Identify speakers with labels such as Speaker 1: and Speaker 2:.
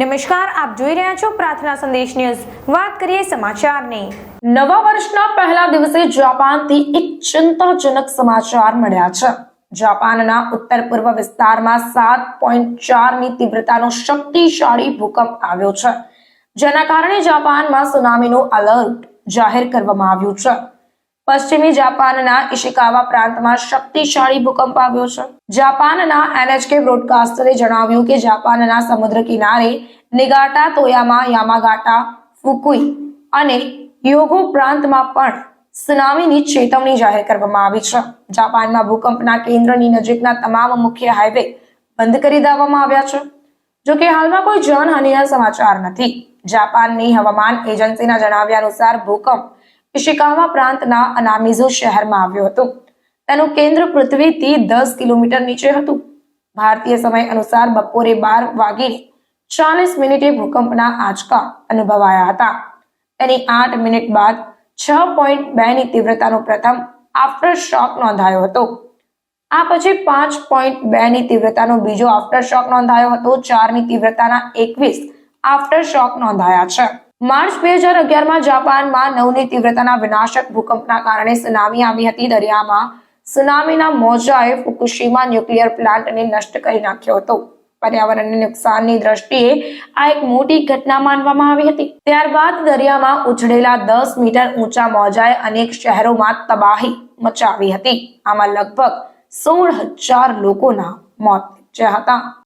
Speaker 1: નમસ્કાર, આપ જોઈ રહ્યા છો પ્રાર્થના સંદેશ ન્યૂઝ. વાત કરીએ સમાચારની.
Speaker 2: નવા વર્ષના પહેલા દિવસે જાપાનથી એક ચિંતાજનક સમાચાર મળ્યા છે. જાપાનના ઉત્તર પૂર્વ વિસ્તારમાં સાત પોઈન્ટ ચારની તીવ્રતાનો શક્તિશાળી ભૂકંપ આવ્યો છે. જેના કારણે જાપાનમાં સુનામીનું એલર્ટ જાહેર કરવામાં આવ્યું છે. પશ્ચિમી જાપાનના ઇશિકાવા પ્રાંતમાં શક્તિશાળી ભૂકંપ આવ્યો છે. જાપાનના એનએચકે બ્રોડકાસ્ટરે જણાવ્યું કે જાપાનના સમુદ્ર કિનારે નિગાટા તોયામા યામાગાટા, ફુકુઈ અને યોગો પ્રાંતમાં પણ સુનામીની ચેતવણી જાહેર કરવામાં આવી છે. જાપાનમાં ભૂકંપના કેન્દ્રની નજીકના તમામ મુખ્ય હાઈવે બંધ કરી દેવામાં આવ્યા છે. જોકે હાલમાં કોઈ જાનહાનિના સમાચાર નથી. જાપાનની હવામાન એજન્સીના જણાવ્યા અનુસાર ભૂકંપ ઇશિકાવા પ્રાંતના અનામિઝુ શહેરમાં આવ્યો હતો. તેનું કેન્દ્ર પૃથ્વીથી દસ કિલોમીટર નીચે હતું. ભારતીય સમય અનુસાર બપોરે બાર વાગીને ચાલીસ મિનિટે ભૂકંપના આંચકા અનુભવાયા હતા. તેની આઠ મિનિટ બાદ છ પોઈન્ટ બે ની તીવ્રતાનો પ્રથમ આફ્ટર શોક નોંધાયો હતો. આ પછી પાંચ પોઈન્ટ બે ની તીવ્રતાનો બીજો આફ્ટર શોક નોંધાયો હતો. ચારની તીવ્રતાના એકવીસ આફ્ટર શોક નોંધાયા છે. માર્ચ બે હજાર અગિયારમાં જાપાનમાં નવની તીવ્રતાના વિનાશક ભૂકંપના કારણે સુનામી આવી હતી. દરિયામાં સુનામીના મોજાએ ફુકુશીમા ન્યુક્લિયર પ્લાન્ટને નષ્ટ કરી નાખ્યો હતો. પર્યાવરણને નુકસાનની દ્રષ્ટિએ આ એક મોટી ઘટના માનવામાં આવી હતી. ત્યારબાદ દરિયામાં ઉછળેલા દસ મીટર ઊંચા મોજાએ અનેક શહેરોમાં તબાહી મચાવી હતી. આમાં લગભગ સોળ હજાર લોકોના મોત નીપજ્યા હતા.